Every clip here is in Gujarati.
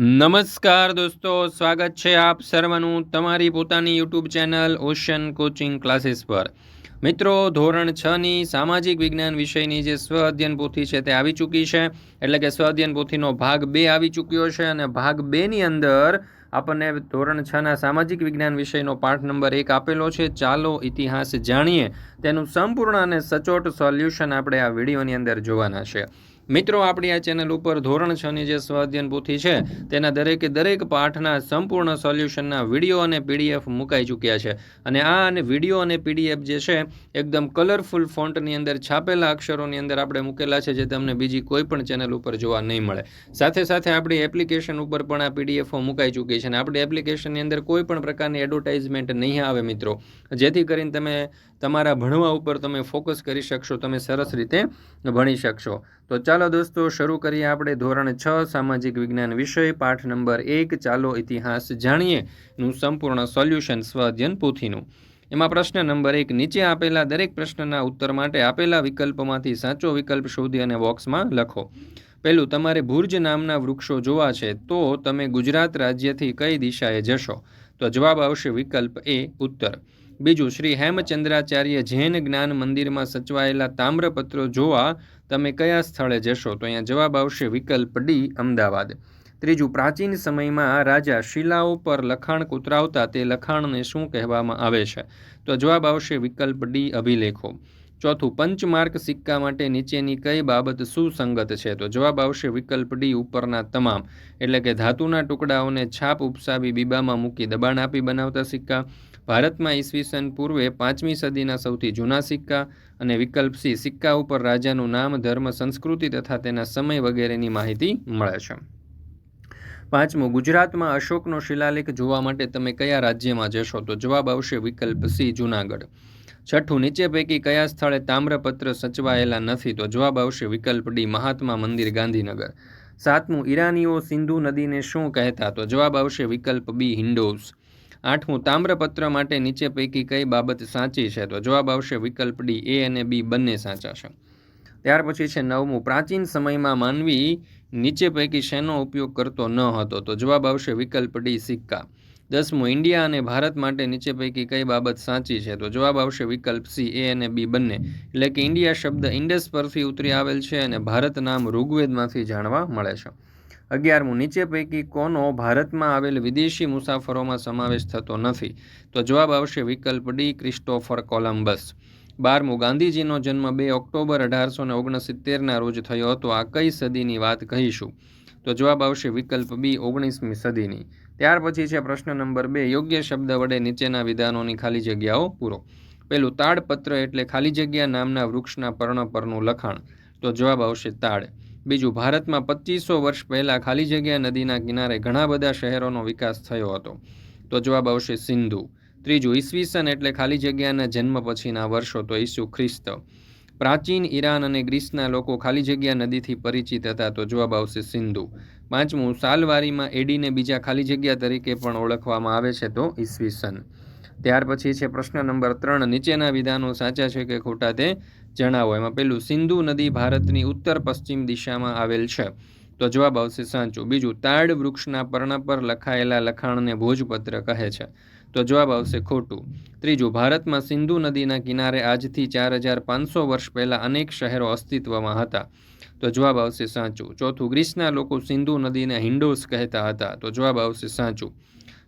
નમસ્કાર દોસ્તો, સ્વાગત છે આપ સર્વનું તમારી પોતાની YouTube channel ocean coaching classes પર. મિત્રો, ધોરણ છ ની સામાજિક વિજ્ઞાન વિષયની જે સ્વ અધ્યયન પોથી છે તે આવી ચૂકી છે. એટલે કે સ્વ અધ્યયન પોથીનો ભાગ બે આવી ચૂક્યો છે અને ભાગ બેની અંદર આપણને ધોરણ છના સામાજિક વિજ્ઞાન વિષયનો પાઠ નંબર એક આપેલો છે. ચાલો ઇતિહાસ જાણીએ. તેનું સંપૂર્ણ અને સચોટ સોલ્યુશન આપણે આ વિડીયોની અંદર જોવાના છે. મિત્રો, આપણી આ ચેનલ ઉપર ધોરણ છની જે સ્વાધ્યન પોથી છે, તેના દરેકે દરેક પાઠના સંપૂર્ણ સોલ્યુશનના વીડિયો અને પીડીએફ મુકાઈ ચૂક્યા છે. અને આ અને વીડિયો અને પીડીએફ જે છે, એકદમ કલરફુલ ફોન્ટની અંદર છાપેલા અક્ષરોની અંદર આપણે મૂકેલા છે, જે તમને બીજી કોઈ પણ ચેનલ ઉપર જોવા નહીં મળે. સાથે સાથે આપણી એપ્લિકેશન ઉપર પણ આ પીડીએફો મુકાઈ ચૂકી છે અને આપણી એપ્લિકેશનની અંદર કોઈ પણ પ્રકારની એડવર્ટાઇઝમેન્ટ નહીં આવે મિત્રો. જેથી કરીને તમે તમારા ભણવા ઉપર તમે ફોકસ કરી શકશો, તમે સરસ રીતે ભણી શકશો. તો ચાલો દોસ્તો, શરૂ કરીએ આપણે ધોરણ છ, સામાજિક વિજ્ઞાન વિષય, પાઠ નંબર એક. ચાલો ઇતિહાસ જાણીએ નું સંપૂર્ણ સોલ્યુશન સ્વાધ્યન પોથીનું. એમાં પ્રશ્ન નંબર એક, નીચે આપેલા દરેક પ્રશ્નના ઉત્તર માટે આપેલા વિકલ્પમાંથી સાચો વિકલ્પ શોધી અને બોક્સમાં લખો. પહેલું તમારે ભુર્જ નામના વૃક્ષો જોવા છે, તો તમે ગુજરાત રાજ્યથી કઈ દિશાએ જશો? તો જવાબ આવશે વિકલ્પ એ, ઉત્તર. બીજું શ્રી હેમચંદ્રાચાર્ય જૈન જ્ઞાન મંદિરમાં સચવાયેલા તામ્રપત્રો જોવા તમે કયા સ્થળે જશો? તો અહીંયા જવાબ આવશે વિકલ્પ ડી, અમદાવાદ. ત્રીજું, પ્રાચીન સમયમાં રાજા શિલાઓ પર લખાણ કૂતરાવતા તે લખાણને શું કહેવામાં આવે છે? તો જવાબ આવશે વિકલ્પ ડી, અભિલેખો. ચોથું, પંચમાર્ક સિક્કા માટે નીચેની કઈ બાબત સુસંગત છે? તો જવાબ આવશે વિકલ્પ ડી, ઉપરના તમામ. એટલે કે ધાતુના ટુકડાઓને છાપ ઉપસાવી બીબામાં મૂકી દબાણ આપી બનાવતા સિક્કા. ભારતમાં ઈસવીસન પૂર્વે પાંચમી સદીના સૌથી જૂના સિક્કા અને વિકલ્પ સી, સિક્કા ઉપર રાજાનું નામ, ધર્મ, સંસ્કૃતિ તથા તેના સમય વગેરેની માહિતી મળે છે. પાંચમું, ગુજરાતમાં અશોકનો શિલાલેખ જોવા માટે તમે કયા રાજ્યમાં જશો? તો જવાબ આવશે વિકલ્પ સી, જૂનાગઢ. છઠ્ઠું, નીચે પૈકી કયા સ્થળે તામ્રપત્ર સચવાયેલા નથી? તો જવાબ આવશે વિકલ્પ ડી, મહાત્મા મંદિર, ગાંધીનગર. સાતમું, ઈરાનીઓ સિંધુ નદીને શું કહેતા? તો જવાબ આવશે વિકલ્પ બી, હિન્ડોઝ. આઠમું, તામ્રપત્ર માટે નીચે પૈકી કઈ બાબત સાચી છે? તો જવાબ આવશે વિકલ્પ ડી, એ અને બી બંને સાચા છે. ત્યાર પછી છે નવમું, પ્રાચીન સમયમાં માનવી નીચે પૈકી શેનો ઉપયોગ કરતો ન હતો? તો જવાબ આવશે વિકલ્પ ડી, સિક્કા. દસમું, ઇન્ડિયા અને ભારત માટે નીચે પૈકી કઈ બાબત સાચી છે? તો જવાબ આવશે વિકલ્પ સી, એ અને બી બંને. એટલે કે ઇન્ડિયા શબ્દ ઇન્ડસ પરથી ઉતરી આવેલ છે અને ભારત નામ ઋગ્વેદમાંથી જાણવા મળે છે. અગિયારમું, નીચે પૈકી કોનો ભારતમાં આવેલ વિદેશી મુસાફરોમાં સમાવેશ થતો નથી? તો જવાબ આવશે વિકલ્પ ડી, ક્રિસ્ટોફર કોલમ્બસ બારમું, ગાંધીજીનો જન્મ બે ઓક્ટોબર અઢારસો ને ઓગણસિત્તેરના રોજ થયો હતો. આ કઈ સદીની વાત કહીશું? તો જવાબ આવશે વિકલ્પ બી, ઓગણીસમી સદીની. ત્યાર પછી છે પ્રશ્ન નંબર બે, યોગ્ય શબ્દ વડે નીચેના વિધાનોની ખાલી જગ્યાઓ પૂરો. પેલું, તાડપત્ર એટલે ખાલી જગ્યા નામના વૃક્ષના પર્ણ પરનું લખાણ. તો જવાબ આવશે તાડ. બીજું, ભારતમાં પચીસો વર્ષ પહેલાં ખાલી જગ્યા નદીના કિનારે ઘણા બધા શહેરોનો વિકાસ થયો હતો. તો જવાબ આવશે સિંધુ. ત્રીજું, ઈસવીસન એટલે ખાલી જગ્યાના જન્મ પછીના વર્ષો તો ઈસુ ખ્રિસ્ત. પ્રાચીન ઈરાન અને ગ્રીસના લોકો ખાલી જગ્યા નદીથી પરિચિત હતા તો જવાબ આવશે સિંધુ. પાંચમું, સાલવારીમાં એડીને બીજા ખાલી જગ્યા તરીકે પણ ઓળખવામાં આવે છે તો ઈસવીસન. ત્યાર પછી છે પ્રશ્ન નંબર ત્રણ. નીચેના વિધાનો સાચા છે કે ખોટા તે જણાવો. એમાં પેલું, સિંધુ નદી ભારતની ઉત્તર પશ્ચિમ દિશામાં આવેલ છે. તો જવાબ આવશે સાચું. બીજું, તાડ વૃક્ષના પર્ણ પર લખાયેલા લખાણને ભોજપત્ર કહે છે. તો જવાબ આવશે ખોટું. ત્રીજું, ભારતમાં સિંધુ નદીના કિનારે આજથી ચાર હજાર પાંચસો વર્ષ પહેલાં અનેક શહેરો અસ્તિત્વમાં હતા. તો જવાબ આવશે સાચું. ચોથું, ગ્રીસના લોકો સિંધુ નદીને હિન્ડોસ કહેતા હતા. તો જવાબ આવશે સાચું.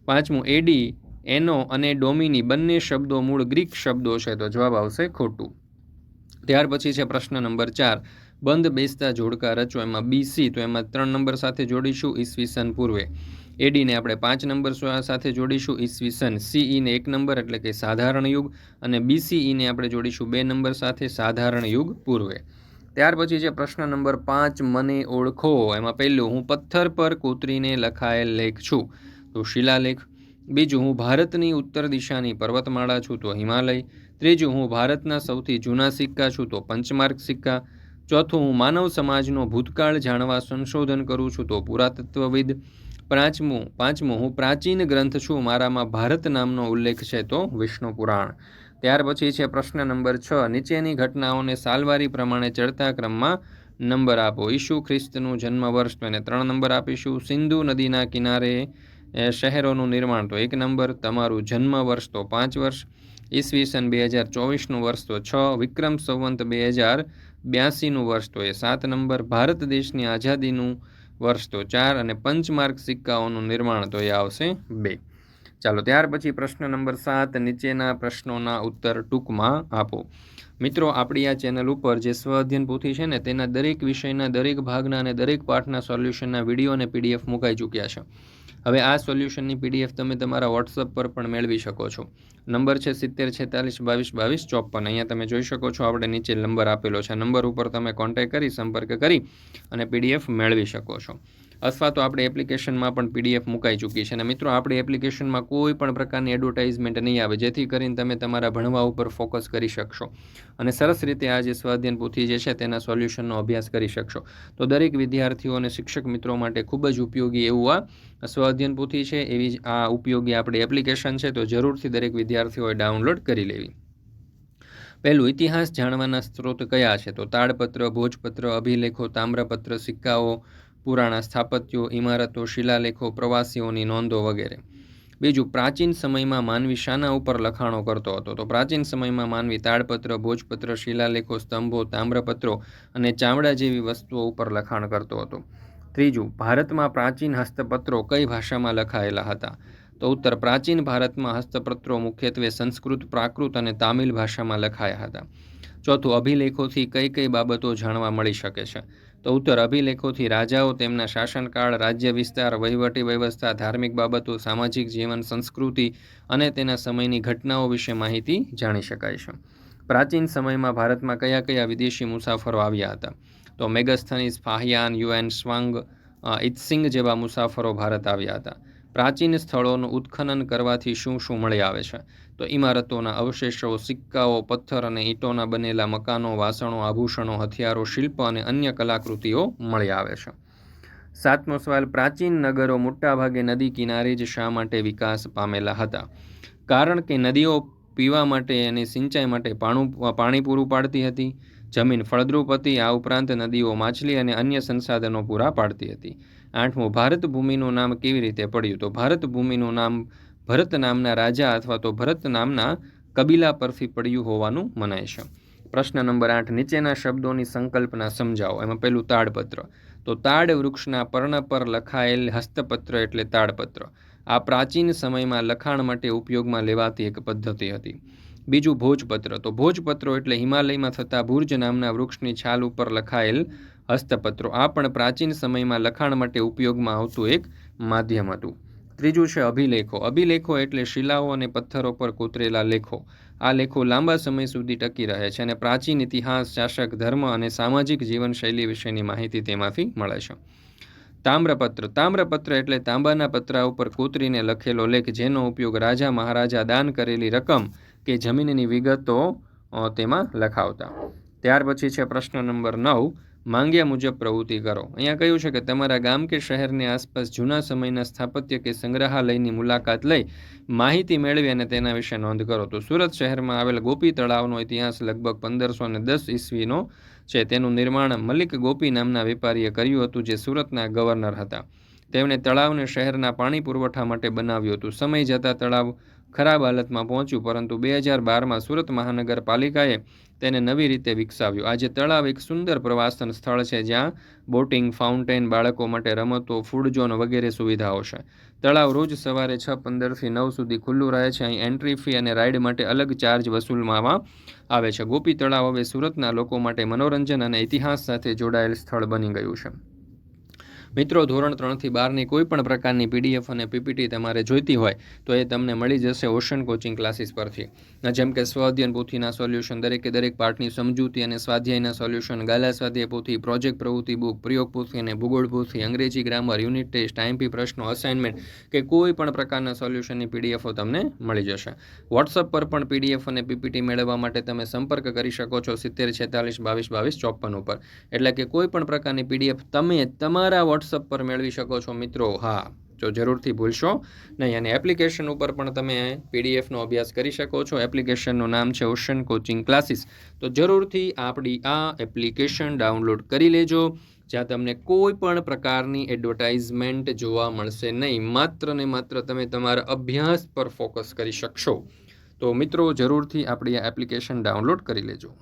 પાંચમું, એડી, એનો અને ડોમિની બંને શબ્દો મૂળ ગ્રીક શબ્દો છે. તો જવાબ આવશે ખોટું. ત્યાર પછી છે પ્રશ્ન નંબર ચાર. બંધ બેસતા જોડકા રચો, એમાં બીસી તો એમાં ત્રણ નંબર સાથે જોડીશું ઈસવીસન પૂર્વે. એડીને આપણે પાંચ નંબર સાથે જોડીશું ઈસવીસન. સીઈને એક નંબર એટલે કે સાધારણ યુગ અને બીસીઈને આપણે જોડીશું બે નંબર સાથે સાધારણ યુગ પૂર્વે. ત્યાર પછી છે પ્રશ્ન નંબર પાંચ, મને ઓળખો. એમાં પહેલું, હું પથ્થર પર કોતરીને લખાયેલ લેખ છું. તો શિલાલેખ. બીજું, હું ભારતની ઉત્તર દિશાની પર્વતમાળા છું, તો હિમાલય. ત્રીજું, હું ભારતના સૌથી જૂના સિક્કા છું, તો પંચમાર્ક સિક્કા. ચોથું, હું માનવ સમાજનો ભૂતકાળ જાણવા સંશોધન કરું છું, તો પુરાતત્વવિદ. પાંચમું પાંચમું, હું પ્રાચીન ગ્રંથ છું, મારામાં ભારત નામનો ઉલ્લેખ છે, તો વિષ્ણુ પુરાણ. ત્યાર પછી છે પ્રશ્ન નંબર છ, નીચેની ઘટનાઓને સાલવારી પ્રમાણે ચડતા ક્રમમાં નંબર આપો. ઈસુ ખ્રિસ્તનું જન્મ વર્ષ તો ત્રણ નંબર આપીશું. સિંધુ નદીના કિનારે શહેરોનું નિર્માણ તો એક નંબર, તમારું જન્મ વર્ષ તો પાંચ વર્ષ, ઈસવીસન બે હજાર ચોવીસનું વર્ષ તો છ, વિક્રમ સંવંત બે હજાર બ્યાસીનું વર્ષ તો એ સાત નંબર, ભારત દેશની આઝાદીનું વર્ષ તો ચાર અને પંચમાર્ક સિક્કાઓનું નિર્માણ તો એ આવશે બે. ચાલો, ત્યાર પછી પ્રશ્ન નંબર સાત, નીચેના પ્રશ્નોના ઉત્તર ટૂંકમાં આપો. મિત્રો, આપણી આ ચેનલ ઉપર જે સ્વ અધ્યયન પોથી છે ને, તેના દરેક વિષયના દરેક ભાગના અને દરેક પાઠના સોલ્યુશનના વીડિયો અને પીડીએફ મુકાઈ ચૂક્યા છે. હવે આ સોલ્યુશનની પીડીએફ તમે તમારા વોટ્સઅપ પર પણ મેળવી શકો છો. નંબર છે સિત્તેર, છેતાલીસ, બાવીસ બાવીસ ચોપન અહીંયા તમે જોઈ શકો છો આપણે નીચે નંબર આપેલો છે. નંબર ઉપર તમે કોન્ટેક્ટ કરી, સંપર્ક કરી અને પીડીએફ મેળવી શકો છો. અથવા તો આપણે એપ્લિકેશનમાં પણ પીડીએફ મુકાઈ ચૂકી છે. અને મિત્રો, આપણી એપ્લિકેશનમાં કોઈ પણ પ્રકારની એડવર્ટાઇઝમેન્ટ નહીં આવે, જેથી કરીને તમે તમારા ભણવા ઉપર ફોકસ કરી શકશો. અને સરસ રીતે આ જે સ્વાધ્યન પોથી જે છે, તેના સોલ્યુશનનો અભ્યાસ કરી શકશો. તો દરેક વિદ્યાર્થીઓ અને શિક્ષક મિત્રો માટે ખૂબ જ ઉપયોગી એવું આ સ્વાધ્યન પોથી છે. એવી જ આ ઉપયોગી આપણી એપ્લિકેશન છે, તો જરૂરથી દરેક વિદ્યાર્થીઓએ ડાઉનલોડ કરી લેવી. પહેલું, ઇતિહાસ જાણવાના સ્ત્રોત કયા છે? તો તાડપત્ર, ભોજપત્ર, અભિલેખો, તામ્રપત્ર, સિક્કાઓ પુરાણા સ્થાપત્યો, ઇમારતો, શિલાલેખો, પ્રવાસીઓની નોંધો વગેરે. બીજું, પ્રાચીન સમયમાં માનવી શાના ઉપર લખાણો કરતો હતો. તો પ્રાચીન સમયમાં માનવી તાડપત્ર, ભોજપત્ર, શિલાલેખો, સ્તંભો, તામ્રપત્રો અને ચામડા જેવી વસ્તુઓ ઉપર લખાણ કરતો હતો. ત્રીજું, ભારતમાં પ્રાચીન હસ્તપત્રો કઈ ભાષામાં લખાયેલા હતા? તો ઉત્તર, પ્રાચીન ભારતમાં હસ્તપત્રો મુખ્યત્વે સંસ્કૃત, પ્રાકૃત અને તામિલ ભાષામાં લખાયા હતા. ચોથું, અભિલેખોથી કઈ કઈ બાબતો જાણવા મળી શકે છે? તો ઉત્તર અભિલેખોથી રાજાઓ તેમના શાસનકાળ, રાજ્ય વિસ્તાર, વહીવટી વ્યવસ્થા, ધાર્મિક બાબતો, સામાજિક જીવન, સંસ્કૃતિ અને તેના સમયની ઘટનાઓ વિશે માહિતી જાણી શકાય છે. પ્રાચીન સમયમાં ભારતમાં કયા કયા વિદેશી મુસાફરો આવ્યા હતા? તો મેગસ્થનીસ ફાહિયાન, યુએન સ્વાંગ ઇત્સિંગ જેવા મુસાફરો ભારત આવ્યા હતા. પ્રાચીન સ્થળોનું ઉત્ખનન કરવાથી શું શું મળી આવે છે? તો ઇમારતોના અવશેષો, સિક્કાઓ, પથ્થર અને ઈંટોના બનેલા મકાનો, વાસણો, આભૂષણો, હથિયારો, શિલ્પ અને અન્ય કલાકૃતિઓ મળી આવે છે. સાતમો સવાલ, પ્રાચીન નગરો મોટાભાગે નદી કિનારે જ શા માટે વિકાસ પામેલા હતા? કારણ કે નદીઓ પીવા માટે અને સિંચાઈ માટે પાણું, પાણી પૂરું પાડતી હતી, જમીન ફળદ્રુપ હતી, આ ઉપરાંત નદીઓ માછલી અને અન્ય સંસાધનો પૂરા પાડતી હતી. આઠમું, ભારત ભૂમિનું નામ કેવી રીતે પડ્યું? તો ભારત ભૂમિનું નામ ભરત નામના રાજા અથવા તો ભરત નામના કબીલા પરથી પડ્યું હોવાનું મનાય છે. પ્રશ્ન નંબર આઠ, નીચેના શબ્દોની સંકલ્પના સમજાવો. એમાં પહેલું તાડપત્ર. તો તાડ વૃક્ષના પર્ણ પર લખાયેલ હસ્તપત્ર એટલે તાડપત્ર. આ પ્રાચીન સમયમાં લખાણ માટે ઉપયોગમાં લેવાતી એક પદ્ધતિ હતી. બીજું ભોજપત્ર. તો ભોજપત્રો એટલે હિમાલયમાં થતા ભુર્જ નામના વૃક્ષની છાલ ઉપર લખાયેલ હસ્તપત્રો. આ પણ પ્રાચીન સમયમાં લખાણ માટે ઉપયોગમાં આવતું એક માધ્યમ હતું. ત્રીજું છે અભિલેખો. અભિલેખો એટલે શિલાઓ અને પથ્થરો પર કોતરેલા લેખો. આ લેખો લાંબા સમય સુધી ટકી રહે છે અને પ્રાચીન ઇતિહાસ, શાસક, ધર્મ અને સામાજિક જીવનશૈલી વિશેની માહિતી તેમાંથી મળે છે. તામ્રપત્ર. તામ્રપત્ર એટલે તાંબાના પતરા ઉપર કોતરીને લખેલો લેખ જેનો ઉપયોગ રાજા મહારાજા દાન કરેલી રકમ કે જમીનની વિગતો તેમાં લખાવતા. ત્યાર પછી છે પ્રશ્ન નંબર નવ. માંગ્યા મુજબ પ્રવૃત્તિ કરો. અહીંયા કહ્યું છે કે તમારા ગામ કે શહેરની આસપાસ જૂના સમયના સ્થાપત્ય કે સંગ્રહાલયની મુલાકાત લઈ માહિતી મેળવી અને તેના વિશે નોંધ કરો. તો સુરત શહેરમાં આવેલ ગોપી તળાવનો ઇતિહાસ લગભગ પંદરસો ને દસ ઈસવીનો છે. તેનું નિર્માણ મલિક ગોપી નામના વેપારીએ કર્યું હતું જે સુરતના ગવર્નર હતા. તેમણે તળાવને શહેરના પાણી પુરવઠા માટે બનાવ્યું હતું. સમય જતાં તળાવ ખરાબ હાલતમાં પહોંચ્યું, પરંતુ બે હજાર બારમાં સુરત મહાનગરપાલિકાએ તેને નવી રીતે વિકસાવ્યું. આજે તળાવ એક સુંદર પ્રવાસન સ્થળ છે જ્યાં બોટિંગ, ફાઉન્ટેન, બાળકો માટે રમતો, ફૂડ ઝોન વગેરે સુવિધાઓ છે. તળાવ રોજ સવારે છ પંદરથી નવ સુધી ખુલ્લું રહે છે. અહીં એન્ટ્રી ફી અને રાઇડ માટે અલગ ચાર્જ વસૂલવામાં આવે છે. ગોપી તળાવ હવે સુરતના લોકો માટે મનોરંજન અને ઇતિહાસ સાથે જોડાયેલ સ્થળ બની ગયું છે. મિત્રો, ધોરણ ત્રણથી બારની કોઈ પણ પ્રકારની પીડીએફ અને પીપીટી તમારે જોઈતી હોય, તો એ તમને મળી જશે ઓશન કોચિંગ ક્લાસીસ પરથી. જેમ કે સ્વાધ્યન પોથીના સોલ્યુશન દરેકે દરેક પાર્ટની સમજૂતી અને સ્વાધ્યાયના સોલ્યુશન ગાલા સ્વાધ્યાય પોથી પ્રોજેક્ટ પ્રવૃત્તિ બુક પ્રયોગ પોથી અને ભૂગોળ પોથી, અંગ્રેજી ગ્રામર યુનિટ ટેસ્ટ આઈએમપી પ્રશ્નો અસાઇનમેન્ટ કે કોઈ પણ પ્રકારના સોલ્યુશનની પીડીએફો તમને મળી જશે. વોટ્સઅપ પર પણ પીડીએફ અને પીપીટી મેળવવા માટે તમે સંપર્ક કરી શકો છો સિત્તેર છેતાલીસ બાવીસ બાવીસ ચોપન ઉપર. એટલે કે કોઈ પણ પ્રકારની પીડીએફ તમે તમારા વોટ્સઅપ પર મેળવી શકો છો મિત્રો. હા તો જરૂરથી ભૂલશો નહીં અને એપ્લિકેશન ઉપર પણ તમે પીડીએફનો અભ્યાસ કરી શકો છો. એપ્લિકેશનનું નામ છે ઓશન કોચિંગ ક્લાસીસ તો જરૂરથી આપણી આ એપ્લિકેશન ડાઉનલોડ કરી લેજો. જ્યાં તમને કોઈ પણ પ્રકારની એડવર્ટાઇઝમેન્ટ જોવા મળશે નહીં. માત્ર ને માત્ર તમે તમારા અભ્યાસ પર ફોકસ કરી શકશો. તો મિત્રો, જરૂરથી આપણી આ એપ્લિકેશન ડાઉનલોડ કરી લેજો.